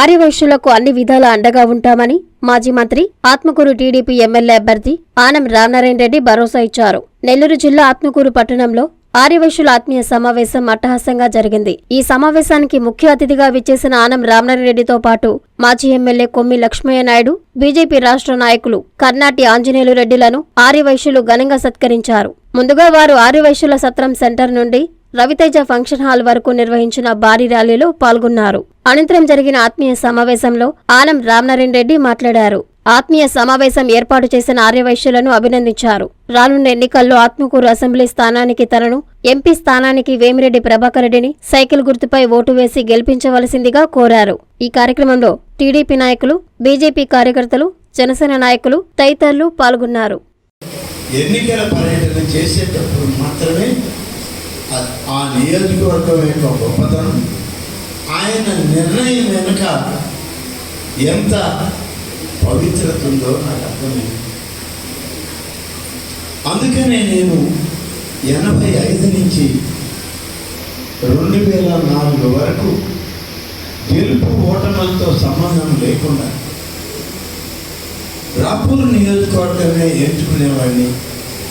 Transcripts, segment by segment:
ఆర్యవైశ్యులకు అన్ని విధాల అండగా ఉంటామని మాజీ మంత్రి ఆత్మకూరు టీడీపీ ఎమ్మెల్యే అభ్యర్థి ఆనం రామనారాయణ రెడ్డి భరోసా ఇచ్చారు. నెల్లూరు జిల్లా ఆత్మకూరు పట్టణంలో ఆర్యవైశ్యుల ఆత్మీయ సమావేశం అట్టహాసంగా జరిగింది. ఈ సమావేశానికి ముఖ్య అతిథిగా విచ్చేసిన ఆనం రామనారాయణ రెడ్డితో పాటు మాజీ ఎమ్మెల్యే కొమ్మి లక్ష్మయ్య నాయుడు బీజేపీ రాష్ట్ర నాయకులు కర్నాటి ఆంజనేయులు రెడ్డిలను ఆర్యవైశ్యులు ఘనంగా సత్కరించారు. ముందుగా వారు ఆర్యవైశ్యుల సత్రం సెంటర్ నుండి రవితేజ ఫంక్షన్ హాల్ వరకు నిర్వహించిన భారీ ర్యాలీలో పాల్గొన్నారు. అనంతరం జరిగిన ఆత్మీయ సమావేశంలో ఆనం రామనారాయణ రెడ్డి మాట్లాడారు. ఆత్మీయ సమావేశం ఏర్పాటు చేసిన ఆర్యవైశ్యులను అభినందించారు. రానున్న ఎన్నికల్లో ఆత్మకూరు అసెంబ్లీ స్థానానికి తనను ఎంపీ స్థానానికి వేమిరెడ్డి ప్రభాకర్ రెడ్డిని సైకిల్ గుర్తుపై ఓటు వేసి గెలిపించవలసిందిగా కోరారు. ఈ కార్యక్రమంలో టీడీపీ నాయకులు బీజేపీ కార్యకర్తలు జనసేన నాయకులు తదితరులు పాల్గొన్నారు. ఎన్నికల పర్యటన చేసేటప్పుడు మాత్రమే ఆ- నియోజకవర్గం యొక్క గొప్పతనం ఆయన నిర్ణయం వెనుక ఎంత పవిత్రత ఉందో నాకు అర్థమైంది. అందుకనే నేను ఎనభై ఐదు నుంచి రెండు వేల నాలుగు వరకు గెలుపు ఓటములతో సంబంధం లేకుండా రాపూర్ నియోజకవర్గమే ఎంచుకునేవాడిని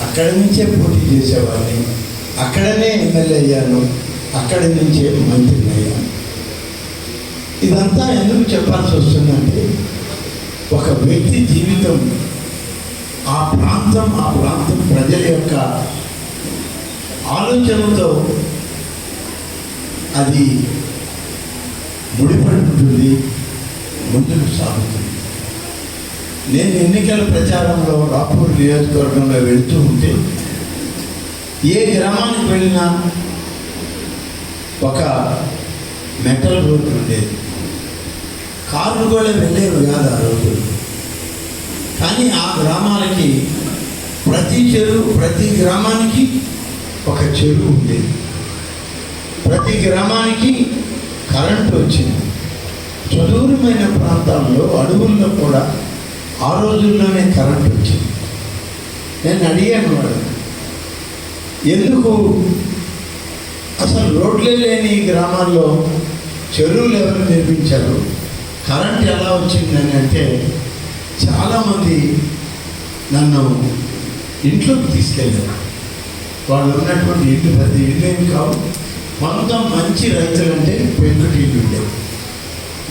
అక్కడి నుంచే పోటీ చేసేవాడిని అక్కడనే ఎమ్మెల్యే అయ్యాను. అక్కడి నుంచే మంత్రిని అయ్యాను ఇదంతా ఎందుకు చెప్పాల్సి వస్తుందంటే ఒక వ్యక్తి జీవితం ఆ ప్రాంతం ఆ ప్రాంతం ప్రజల యొక్క ఆలోచనతో అది ముడిపడి ఉంటుంది ముందుకు సాగుతుంది. నేను ఎన్నికల ప్రచారంలో రాపూర్ నియోజకవర్గంలో వెళుతూ ఉంటే ఏ గ్రామానికి వెళ్ళినా ఒక మెటల్ రోడ్డు ఉండేది కార్లు కూడా వెళ్ళేవి కాదు ఆ రోజు. కానీ ఆ గ్రామాలకి ప్రతి చెరువు ప్రతి గ్రామానికి ఒక చెరువు ఉండేది ప్రతి గ్రామానికి కరెంటు వచ్చింది. చదువురమైన ప్రాంతాల్లో అడవుల్లో కూడా ఆ రోజుల్లోనే కరెంట్ వచ్చింది. నేను అడిగాను వాడు ఎందుకు? అసలు రోడ్లే లేని గ్రామాల్లో చెరువులు ఎవరు నిర్మించారు? కరెంట్ ఎలా వచ్చిందని అంటే చాలామంది నన్ను ఇంట్లోకి తీసుకెళ్ళారు. వాళ్ళు ఉన్నటువంటి ఇల్లు పెద్ద ఇల్లు ఏమి కావు. మొత్తం మంచి రైతులు అంటే పెంకుటి ఇల్లు ఉండేవి.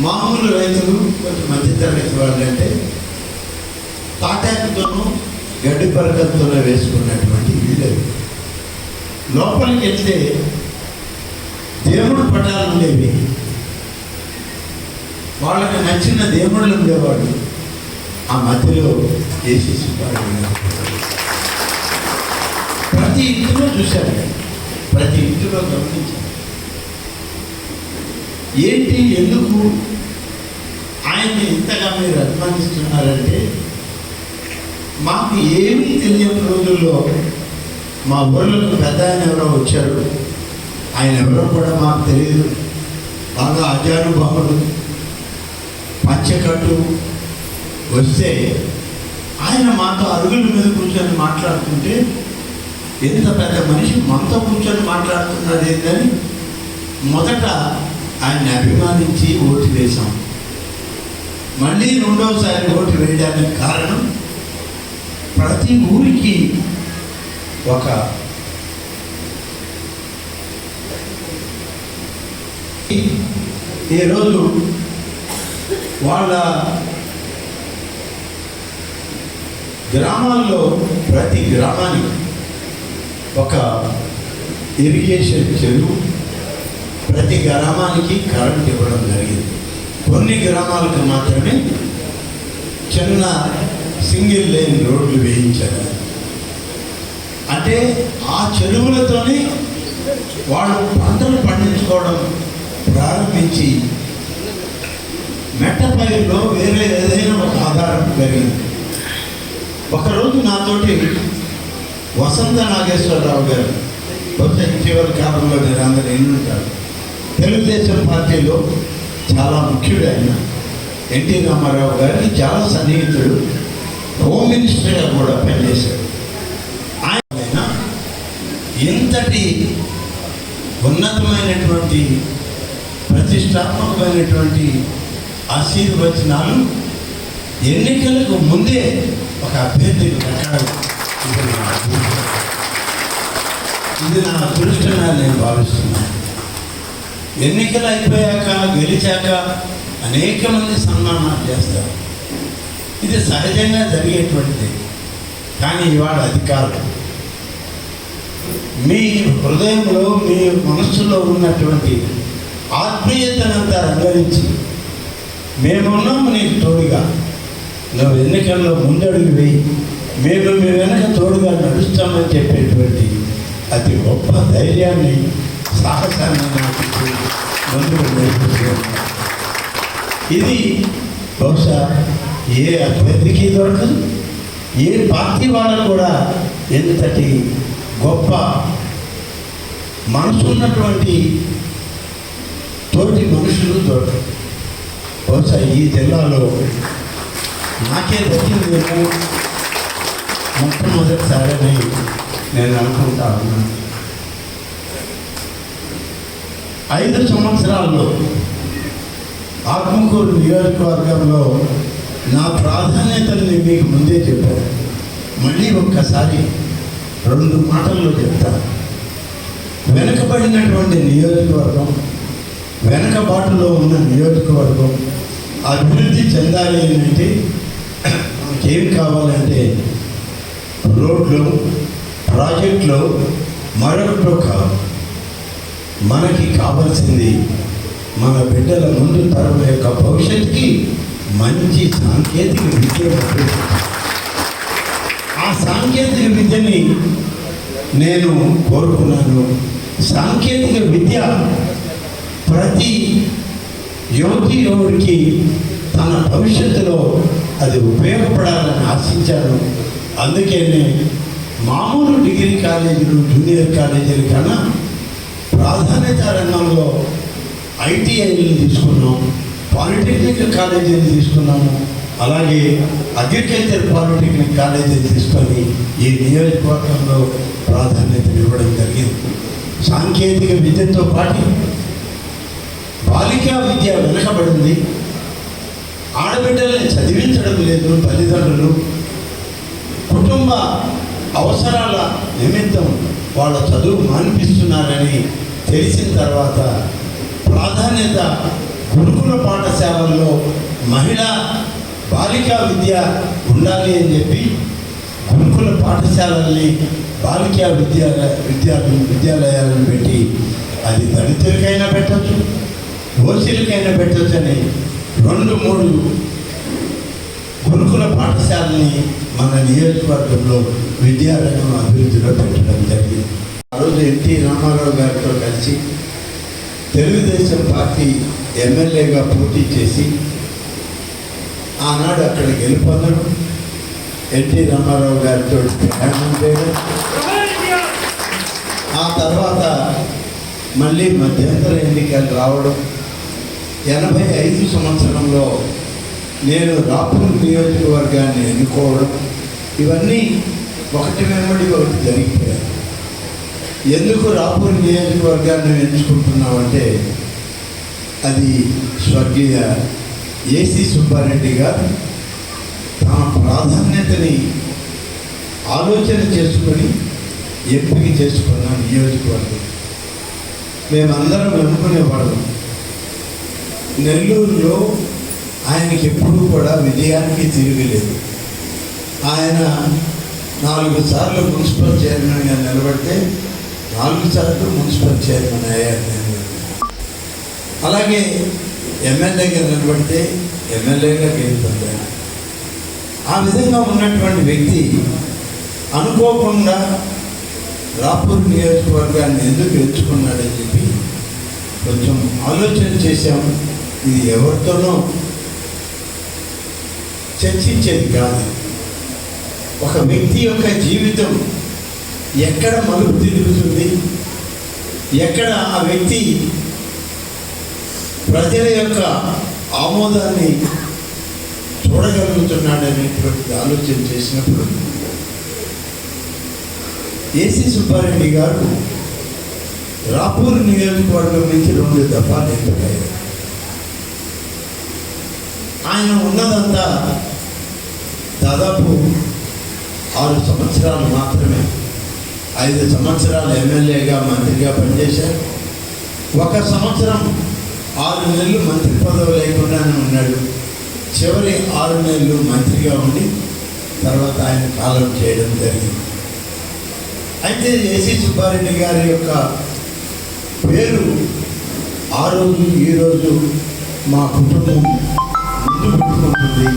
మామూలు రైతులు కొంచెం మధ్యతరగతి వాళ్ళు అంటే తాటాకుతోనూ గడ్డి పరకలతోనూ వేసుకున్నటువంటి ఇల్లు లోపలికి వెళ్తే దేవుడు పటాలు ఉండేవి. వాళ్ళకి నచ్చిన దేవుళ్ళు ఉండేవాడు ఆ మధ్యలో వేసేసి ప్రతి ఇంటిలో చూశాను ప్రతి ఇంటిలో గమనించాను ఏంటి ఎందుకు ఆయన్ని ఇంతగా మీరు అభిమానిస్తున్నారంటే మాకు ఏమీ తెలియని రోజుల్లో మా ఊళ్ళో పెద్ద ఆయన ఎవరో వచ్చారు. ఆయన ఎవరో కూడా మాకు తెలియదు బాగా అజానుభావుడు పంచకట్టు వస్తే ఆయన మాతో అరుగుల మీద కూర్చొని మాట్లాడుతుంటే ఎంత పెద్ద మనిషి మనతో కూర్చొని మాట్లాడుతున్నాడు ఏంటని మొదట ఆయన్ని అభిమానించి ఓటు వేశాం. మళ్ళీ రెండవసారి ఓటు వేయడానికి కారణం ప్రతి ఊరికి ఒక ఈరోజు వాళ్ళ గ్రామాల్లో ప్రతి గ్రామానికి ఒక ఇరిగేషన్ చెరువు ప్రతి గ్రామానికి కరెంట్ ఇవ్వడం జరిగింది. కొన్ని గ్రామాలకు మాత్రమే చిన్న సింగిల్ లేన్ రోడ్లు వేయించారు. అంటే ఆ చెరువులతోనే వాళ్ళు పంటలు పండించుకోవడం ప్రారంభించి మెట్ట పైరులో వేరే ఏదైనా ఒక ఆధారం పెరిగింది ఒకరోజు నాతోటి వసంత నాగేశ్వరరావు గారు బహుశా ఇటీవల కాలంలో నేను అందరూ ఎన్నుంటారు తెలుగుదేశం పార్టీలో చాలా ముఖ్యుడు ఆయన. ఎన్టీ రామారావు గారికి చాలా సన్నిహితుడు. హోమ్ మినిస్టర్గా కూడా పనిచేశాడు ఇంతటి ఉన్నతమైనటువంటి ప్రతిష్టాత్మకమైనటువంటి ఆశీర్వచనాలు ఎన్నికలకు ముందే ఒక అభ్యర్థిని పెట్టాడు ఇది నా ఇది నా అదృష్టంగా నేను భావిస్తున్నాను. ఎన్నికలు అయిపోయాక గెలిచాక అనేక మంది సన్మానాలు చేస్తారు. ఇది సహజంగా జరిగేటువంటిది. కానీ ఇవాళ అధికారులు మీ హృదయంలో మీ మనస్సులో ఉన్నటువంటి ఆత్మీయతనంతా రంగరించి మేమున్నాము నీకు తోడుగా. నువ్వు ఎన్నికల్లో ముందడుగు వేయి. మేము మీ వెనక తోడుగా నడుస్తామని చెప్పేటువంటి అతి గొప్ప ధైర్యాన్ని సాహసాన్ని నాకు ముందుకు ఇది బహుశా ఏ అభ్యర్థికి దొరకదు. ఏ పార్టీ వాళ్ళకు కూడా ఎంతటి గొప్ప మనసు ఉన్నటువంటి తోటి మనుషులు దొరకరు బహుశా ఈ జిల్లాలో నాకే దక్కిందేమో మొట్టమొదటిసారని నేను అనుకుంటా ఉన్నాను. ఐదు సంవత్సరాల్లో ఆత్మకూరు నియోజకవర్గంలో నా ప్రాధాన్యతల్ని మీకు ముందే చెప్పాను. మళ్ళీ ఒక్కసారి రెండు మాటల్లో చెప్తాను వెనుకబడినటువంటి నియోజకవర్గం వెనకబాటులో ఉన్న నియోజకవర్గం అభివృద్ధి చెందాలి అంటే మనకేం కావాలంటే రోడ్లు ప్రాజెక్టులు మరొకటో కావాలి మనకి కావాల్సింది మన బిడ్డల ముందు తరం యొక్క భవిష్యత్తుకి మంచి సాంకేతిక విద్య సాంకేతిక విద్యని నేను కోరుకున్నాను. సాంకేతిక విద్య ప్రతి యువతి యువడికి తన భవిష్యత్తులో అది ఉపయోగపడాలని ఆశించాను. అందుకే మామూలు డిగ్రీ కాలేజీలు జూనియర్ కాలేజీల కన్నా ప్రాధాన్యత రంగంలో ఐటీఐలు తీసుకున్నాం పాలిటెక్నిక్ కాలేజీలు తీసుకున్నాము. అలాగే అగ్రికల్చర్ పాలిటెక్నిక్ కాలేజీని తీసుకొని ఈ నియోజకవర్గంలో ప్రాధాన్యత ఇవ్వడం జరిగింది. సాంకేతిక విద్యతో పాటు బాలికా విద్య వెనకబడింది. ఆడబిడ్డల్ని చదివించడం లేదు తల్లిదండ్రులు. కుటుంబ అవసరాల నిమిత్తం వాళ్ళ చదువు మానిపిస్తున్నారని తెలిసిన తర్వాత ప్రాధాన్యత గురుకుల పాఠశాలల్లో మహిళా బాలికా విద్య ఉండాలి అని చెప్పి గురుకుల పాఠశాలల్ని బాలికా విద్యాలయ విద్యా విద్యాలయాలను పెట్టి అది దళితులకైనా పెట్టచ్చు ఓసీలకైనా పెట్టచ్చు అని రెండు మూడు గురుకుల పాఠశాలని మన నియోజకవర్గంలో విద్యారంగం అభివృద్ధిలో పెట్టడం జరిగింది. ఆ రోజు ఎన్టీ రామారావు గారితో కలిసి తెలుగుదేశం పార్టీ ఎమ్మెల్యేగా పోటీ చేసి ఆనాడు అక్కడ గెలుపొందడం ఎన్టీ రామారావు గారితో ప్రయాణం చేయడం. ఆ తర్వాత మళ్ళీ మధ్యంతర ఎన్నికలు రావడం. ఎనభై ఐదు సంవత్సరంలో నేను రాపూర్ నియోజకవర్గాన్ని ఎన్నుకోవడం. ఇవన్నీ ఒకటి వెంబడి ఒకటి జరిగిపోయాయి. ఎందుకు రాపూర్ నియోజకవర్గాన్ని ఎంచుకుంటున్నామంటే అది స్వర్గీయ ఏసీ సుబ్బారెడ్డి గారు తమ ప్రాధాన్యతని ఆలోచన చేసుకొని ఎంపిక చేసుకున్న నియోజకవర్గం. మేమందరం అనుకునేవాళ్ళం నెల్లూరులో ఆయనకి ఎప్పుడూ కూడా విజయానికి తిరగలేదు ఆయన నాలుగు సార్లు మున్సిపల్ చైర్మన్గా నిలబడితే నాలుగు సార్లు మున్సిపల్ చైర్మన్ అయ్యారు. నేను అలాగే ఎమ్మెల్యేగా నిలబడితే ఎమ్మెల్యేగా గెలుపొందారు ఆ విధంగా ఉన్నటువంటి వ్యక్తి అనుకోకుండా రాపూర్ నియోజకవర్గాన్ని ఎందుకు ఎంచుకున్నాడని చెప్పి కొంచెం ఆలోచన చేశాం. ఇది ఎవరితోనో చర్చించేది కాదు. ఒక వ్యక్తి యొక్క జీవితం ఎక్కడ మలుపు తిరుగుతుంది? ఎక్కడ ఆ వ్యక్తి ప్రజల యొక్క ఆమోదాన్ని చూడగలుగుతున్నాడనేటువంటి ఆలోచన చేసినప్పుడు ఏసీ సుబ్బారెడ్డి గారు రాపూర్ నియోజకవర్గం నుంచి రెండు దఫాలు ఎంపికయ్యారు ఆయన ఉన్నదంతా దాదాపు ఆరు సంవత్సరాలు మాత్రమే. ఐదు సంవత్సరాలు ఎమ్మెల్యేగా మంత్రిగా పనిచేశారు. ఒక సంవత్సరం ఆరు నెలలు మంత్రి పదవి లేకుండానే ఉన్నాడు. చివరి ఆరు నెలలు మంత్రిగా ఉండి తర్వాత ఆయన కాలం చేయడం జరిగింది. అయితే ఏసీ సుబ్బారెడ్డి గారి యొక్క పేరు ఆ రోజు ఈ రోజు మా కుటుంబం ముందు పెట్టుకుంటుంది.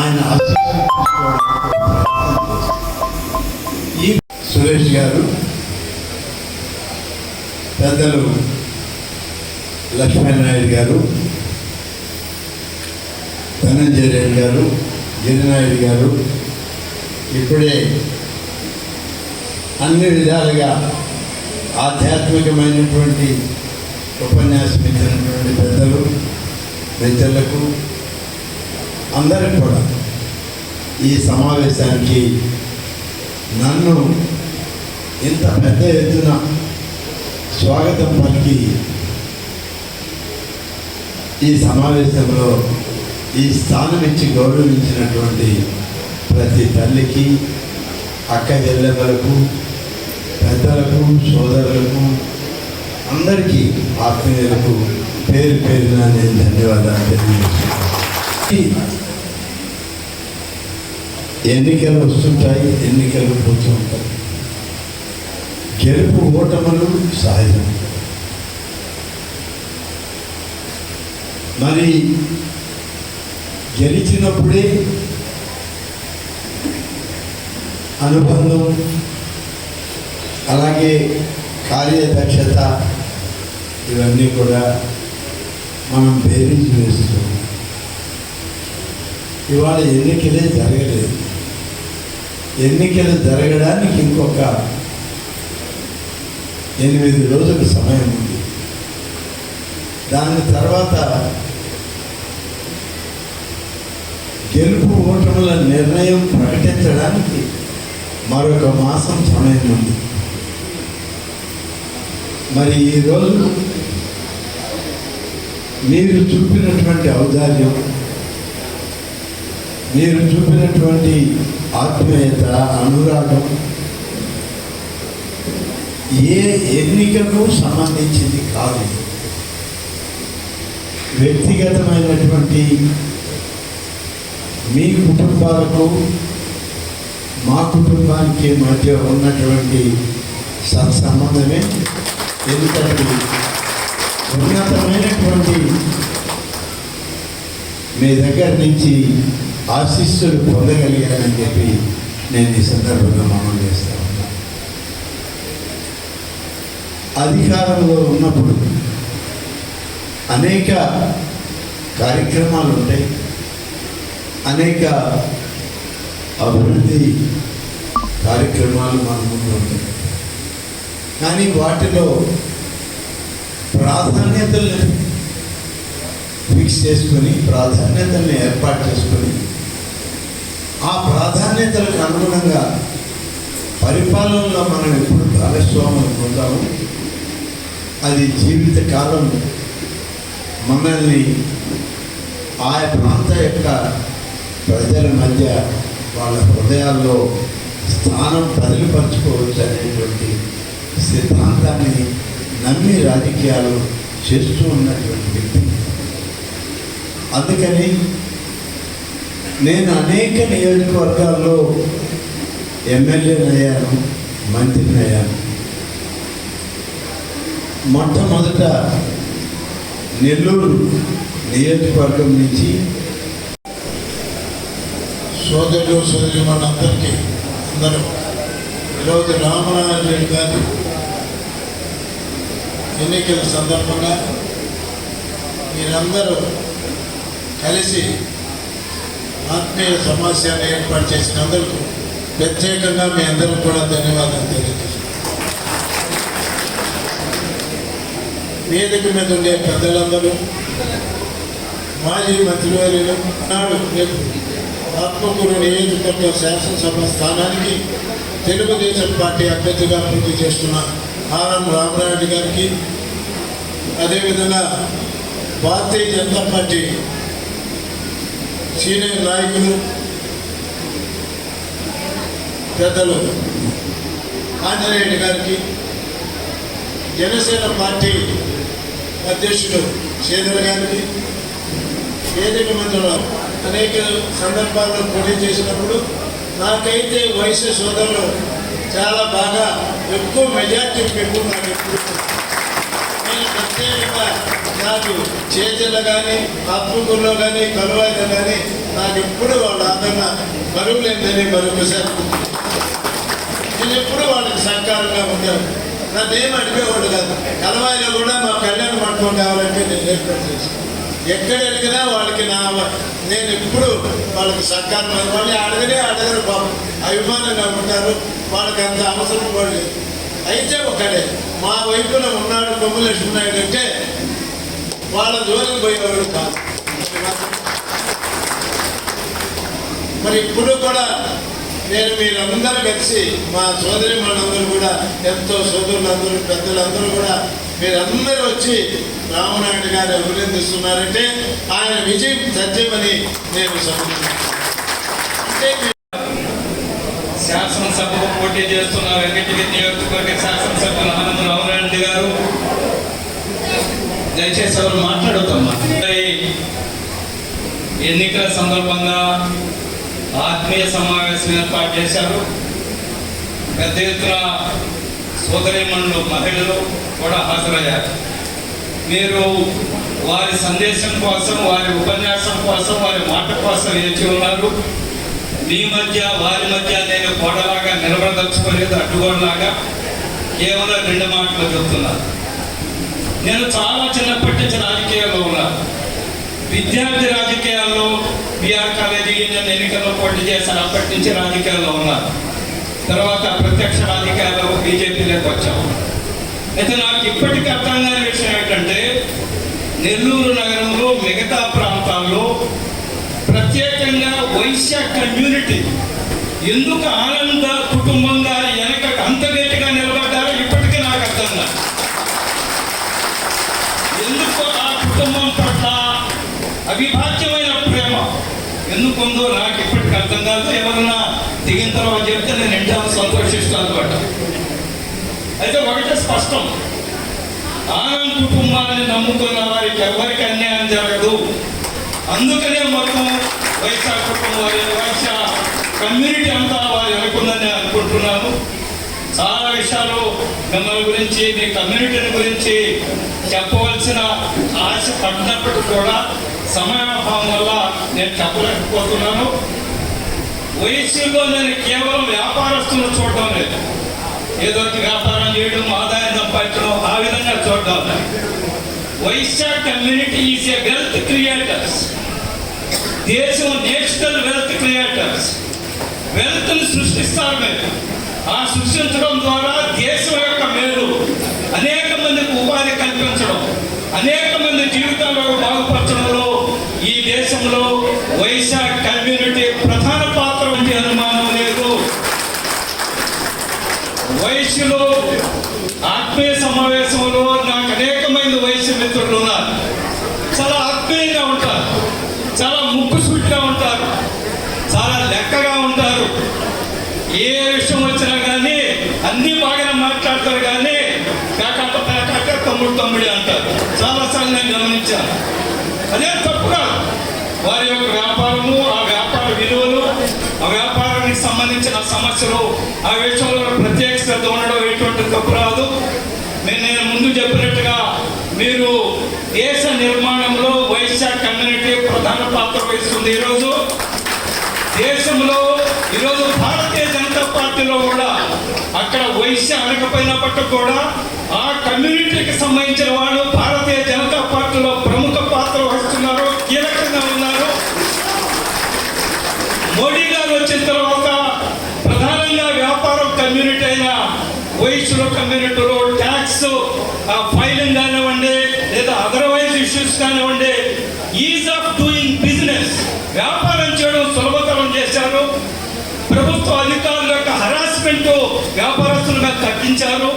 ఆయన ఈ సురేష్ గారు పెద్దలు లక్ష్మీనాయుడు గారు ధనంజయ రెడ్డి గారు గిరినాయుడు గారు ఇప్పుడే అన్ని విధాలుగా ఆధ్యాత్మికమైనటువంటి ఉపన్యాసం ఇచ్చినటువంటి పెద్దలు పెద్దలకు అందరికి కూడా ఈ సమావేశానికి నన్ను ఇంత పెద్ద ఎత్తున స్వాగతం పలికి ఈ సమావేశంలో ఈ స్థానం ఇచ్చి గౌరవించినటువంటి ప్రతి తల్లికి అక్క చెల్లెమ్మలకు పెద్దలకు సోదరులకు అందరికీ ఆత్మీయులకు పేరు పేరున నేను ధన్యవాదాలు తెలియజేస్తున్నాను. ఎన్నికలు వస్తుంటాయి ఎన్నికలు పోతూ ఉంటాయి. గెలుపు ఓటములు సహజం. మరి గెలిచినప్పుడే అనుబంధం అలాగే కార్యదక్షత ఇవన్నీ కూడా మనం బేరీజ్ వేస్తాం. ఇవాళ ఎన్నికలే జరగలేదు. ఎన్నికలు జరగడానికి ఇంకొక ఎనిమిది రోజుల సమయం ఉంది. దాని తర్వాత గెలుపు ఓటముల నిర్ణయం ప్రకటించడానికి మరొక మాసం సమయం ఉంది. మరి ఈరోజు మీరు చూపినటువంటి ఔదార్యం మీరు చూపినటువంటి ఆత్మీయత అనురాగం ఏ ఎన్నికకు సంబంధించింది కాదు. వ్యక్తిగతమైనటువంటి మీ కుటుంబాలకు మా కుటుంబానికి మధ్య ఉన్నటువంటి సత్సంబంధమే ఎందుకంటే ఉన్నతమైనటువంటి మీ దగ్గర నుంచి ఆశీస్సులు పొందగలిగానని చెప్పి నేను ఈ సందర్భంగా మనం చేస్తా ఉన్నా. అధికారంలో ఉన్నప్పుడు అనేక కార్యక్రమాలు ఉంటాయి. అనేక అభివృద్ధి కార్యక్రమాలు మన ముందు ఉన్నాయి. కానీ వాటిలో ప్రాధాన్యతల్ని ఫిక్స్ చేసుకొని ప్రాధాన్యతల్ని ఏర్పాటు చేసుకొని ఆ ప్రాధాన్యతలకు అనుగుణంగా పరిపాలనలో మనం ఎప్పుడు భాగస్వాములు పొందాము అది జీవితకాలం మమ్మల్ని ఆయా ప్రాంత యొక్క ప్రజల మధ్య వాళ్ళ హృదయాల్లో స్థానం బదిలిపరచుకోవచ్చు అనేటువంటి సిద్ధాంతాన్ని నమ్మి రాజకీయాలు చేస్తూ ఉన్నటువంటి వ్యక్తి. అందుకని నేను అనేక నియోజకవర్గాల్లో ఎమ్మెల్యేనయ్యాను మంత్రినయ్యాను. మొట్టమొదట నెల్లూరు నియోజకవర్గం నుంచి సోదరులు సోదరి వాళ్ళందరికీ అందరూ. ఈరోజు రామనారాయణ రెడ్డి గారి ఎన్నికల సందర్భంగా మీరందరూ కలిసి ఆత్మీయ సమావేశాన్ని ఏర్పాటు చేసినందుకు ప్రత్యేకంగా మీ అందరికి కూడా ధన్యవాదాలు తెలియజేస్తున్నాను. వేదిక మీద ఉండే పెద్దలందరూ మాజీ మంత్రివర్యులు నాడు రేపు ఆత్మకూరు నియోజకవర్గ శాసనసభ స్థానానికి తెలుగుదేశం పార్టీ అభ్యర్థిగా పూర్తి చేస్తున్న ఆర్ఎం రామరాయుడు గారికి అదేవిధంగా భారతీయ జనతా పార్టీ సీనియర్ నాయకులు పెద్దలు ఆంజనేయుడు గారికి జనసేన పార్టీ అధ్యక్షుడు శ్రీధర్ గారికి వేదిక మందులో అనేక సందర్భాల్లో పోటీ చేసినప్పుడు నాకైతే వయసు సోదరులు చాలా బాగా ఎక్కువ మెజార్టీ ఎక్కువ నాకు ఎప్పుడు నేను ప్రత్యేకంగా నాకు చేతిలో కానీ ఆత్మకూరులో కానీ కలువాయిలో కానీ నాకు ఎప్పుడు వాళ్ళ ఆదరణ మరుగులేదని మరొకసారి నేను ఎప్పుడు వాళ్ళకి సహకారంగా ఉంటాను నన్ను ఏం అడిగేవాడు కాదు. కలవాయిలో కూడా మా కళ్యాణ మండపం కావాలంటే నేను ఏర్పాటు చేశాను. ఎక్కడ అడిగినా వాళ్ళకి నా నేను ఎప్పుడు వాళ్ళకి సహకారం మళ్ళీ అడగనే అడగరు పాపం. అభిమానంగా ఉంటారు. వాళ్ళకి అంత అవసరం కూడా లేదు. అయితే ఒకడే మా వైపున ఉన్నాడు కొమ్ములక్ష్మి నాయుడు అంటే వాళ్ళ దూరం పోయేవాడు కాదు. మరి ఇప్పుడు కూడా నేను మీరందరూ కలిసి మా సోదరి మనందరూ కూడా ఎంతో సోదరులందరూ పెద్దలందరూ కూడా మీరందరూ వచ్చి రామనాయుడు గారు అభినందిస్తున్నారంటే ఆయన విజయం సత్యమని నేను సమర్థిస్తున్నాను అంటే శాసనసభకు పోటీ చేస్తున్న వెంకటగిరి నియోజకవర్గ శాసనసభ్యులు ఆనంద రామరెడ్డి గారు దయచేసి ఎవరు మాట్లాడుతామా ఎన్నికల సందర్భంగా ఆత్మీయ సమావేశం ఏర్పాటు చేశారు. పెద్ద ఎత్తున సోదరిమణులు మహిళలు కూడా హాజరయ్యారు. మీరు వారి సందేశం కోసం వారి ఉపన్యాసం కోసం వారి మాట కోసం వేచి ఉన్నారు. మీ మధ్య వారి మధ్య నేను గోడలాగా నిలబడదలుచుకోలేదు అడ్డుగోడలాగా కేవలం రెండు మాటలు చెప్తున్నాను నేను చాలా చిన్నప్పటి నుంచి రాజకీయాల్లో ఉన్నాను విద్యార్థి రాజకీయాల్లో బిఆర్ కాలేజీ నేను ఎన్నికల్లో పోటీ చేశాను. అప్పటి నుంచి రాజకీయాల్లో ఉన్నాను తర్వాత ప్రత్యక్ష రాజకీయాల్లో బీజేపీలోకి వచ్చాము. అయితే నాకు ఇప్పటికీ అర్థం కాని విషయం ఏంటంటే నెల్లూరు నగరంలో మిగతా ప్రాంతాల్లో ప్రత్యేకంగా వైశ్య కమ్యూనిటీ ఎందుకు ఆనంద కుటుంబంగా ఒకటే ఆనం కుటుంబాన్ని నమ్ముకున్న వారికి ఎవరికి అన్యాయం జరగదు. అందుకనే మొత్తం వైశాఖ కుటుంబం వారి వైశ్య కమ్యూనిటీ అంతా వారు అనుకుందని నేను అనుకుంటున్నాను. చాలా విషయాలు మిమ్మల్ని గురించి మీ కమ్యూనిటీని గురించి చెప్పవలసిన ఆశ పడినప్పటికీ కూడా సమయాభావం వల్ల నేను చెప్పలేకపోతున్నాను. వయస్సులో నేను కేవలం వ్యాపారస్తులను చూడటం లేదు. ఏదో వ్యాపారం చేయడం ఆదాయం సంపాదించడం ఆ విధంగా చూడడం లేదు Vaishya community is a wealth creators దేశం నేషనల్ వెల్త్ క్రియేటర్స్ వెల్త్ని సృష్టిస్తారు మేము ఆ సృష్టించడం ద్వారా దేశం యొక్క మేలు అనేక మందికి ఉపాధి కల్పించడం అనేక మంది జీవితాలను బాగుపరచడంలో ఈ దేశంలో వైశాఖ కమ్యూనిటీ ప్రధాన పాత్ర ఉంది అనుమానం లేదు వైశ్యులు ఆత్మీయ సమావేశంలో నాకు అనేకమైన మంది మిత్రులు ఉన్నారు. చాలా ఆత్మీయంగా ఉంటారు. చాలా ముక్కు ముక్కుసూటిగా ఉంటారు. చాలా లెక్కగా ఉంటారు. ఏ విషయం వచ్చినా కానీ అన్ని బాగానే మాట్లాడతారు కానీ కాకట్ట పేకట్ట తమ్ముడు తమ్ముడే అంటారు. చాలా సార్లు నేను గమనించాను. అదే తప్పుగా వారి యొక్క వ్యాపారము ఆ వ్యాపార విలువలు ఆ వ్యాపార సంబంధించిన సమస్యలు ఆ విషయంలో ప్రత్యేక శ్రద్ధ ఉండడం ఎటువంటి తప్పు రాదు. నేను నేను ముందు చెప్పినట్టుగా మీరు దేశ నిర్మాణంలో వైశ్య కమ్యూనిటీ ప్రధాన పాత్ర వహిస్తుంది ఈరోజు. దేశంలో ఈరోజు భారతీయ జనతా పార్టీలో కూడా అక్కడ వైశ్య అనకపోయినప్పటికీ కూడా ఆ కమ్యూనిటీకి సంబంధించిన వాళ్ళు భారతీయ జనతా పార్టీలో ప్రముఖ పాత్ర వహిస్తున్నారు కీలకంగా ఉన్నారు మోడీ గారు వచ్చిన తర్వాత ప్రధానంగా వ్యాపారం కమ్యూనిటీ అయిన వైశ్యుల కమ్యూనిటీలో ట్యాక్స్ ఫైలింగ్ కానివ్వండి లేదా అదర్వైజ్ ఇష్యూస్ కానివ్వండి ఈజ్ ఆఫ్ డూయింగ్ బిజినెస్ వ్యాపారం చేయడం సులభతరం చేశారు. ప్రభుత్వ అధికారుల యొక్క హరాస్మెంట్ వ్యాపారస్తులుగా తగ్గించారు.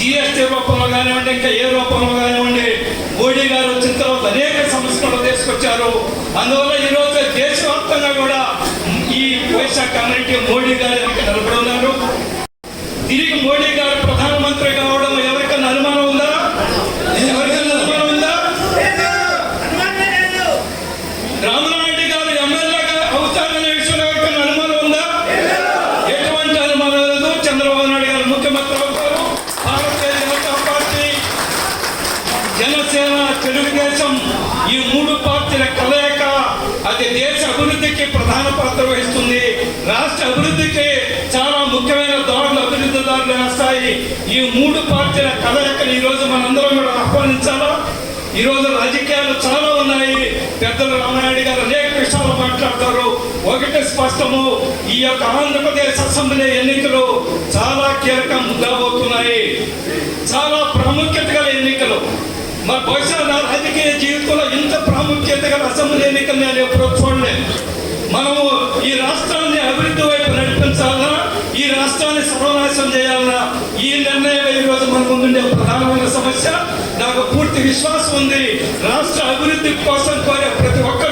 జిఎస్టీ రూపంలో కానివ్వండి ఇంకా ఏ రూపంలో కానివ్వండి మోడీ గారు వచ్చిన తర్వాత అనేక సంస్కరణలు తీసుకొచ్చారు. అందువల్ల ఈరోజు దేశవ్యాప్తంగా కూడా ఈ వైశాఖ కమ్యూనిటీ మోడీ గారు వెనక నిలబడి ఉన్నారు. తిరిగి మోడీ గారు ప్రధానమంత్రి కావడం ఎవరికైనా అనుమానం ఉందా? ఎవరికైనా అనుమానం ఉందా? రామనాయుడు గారు ఎమ్మెల్యేగా అవుతారనే విషయంలో ఎవరికన్నా అనుమానం ఉందా? ఎటువంటి అనుమానం లేదు. చంద్రబాబు నాయుడు గారు ముఖ్యమంత్రి అవుతారు. భారతీయ జనతా పార్టీ జనసేన తెలుగుదేశం ఈ మూడు పార్టీల కలయిక అది దేశ అభివృద్ధికి ప్రధాన పాత్ర వహిస్తుంది. రాష్ట్ర అభివృద్ధికి దారులు అభివృద్ధి ఈ మూడు పార్టీల కలయికను ఈ రోజు మనందరం కూడా ఆహ్వానించాలా? ఈ రోజు రాజకీయాలు చాలా ఉన్నాయి. పెద్దలు రామానాయుడు గారు అనేక విషయాలు మాట్లాడతారు. ఒకటి స్పష్టము ఈ యొక్క ఆంధ్రప్రదేశ్ అసెంబ్లీ ఎన్నికలు చాలా కీలకం ఉండబోతున్నాయి చాలా ప్రాముఖ్యత గల ఎన్నికలు. మరి బహుశా నా రాజకీయ జీవితంలో ఇంత ప్రాముఖ్యత గల అసెంబ్లీ ఎన్నికలు నేను ఎప్పుడూ చూడలేదు. మనము ఈ రాష్ట్రం చేయాలన్నా ఈ నిర్ణయం ఈ రోజు మన ముందుండే ప్రధానమైన సమస్య. నాకు పూర్తి విశ్వాసం ఉంది. రాష్ట్ర అభివృద్ధి కోసం కోరే ప్రతి ఒక్కరు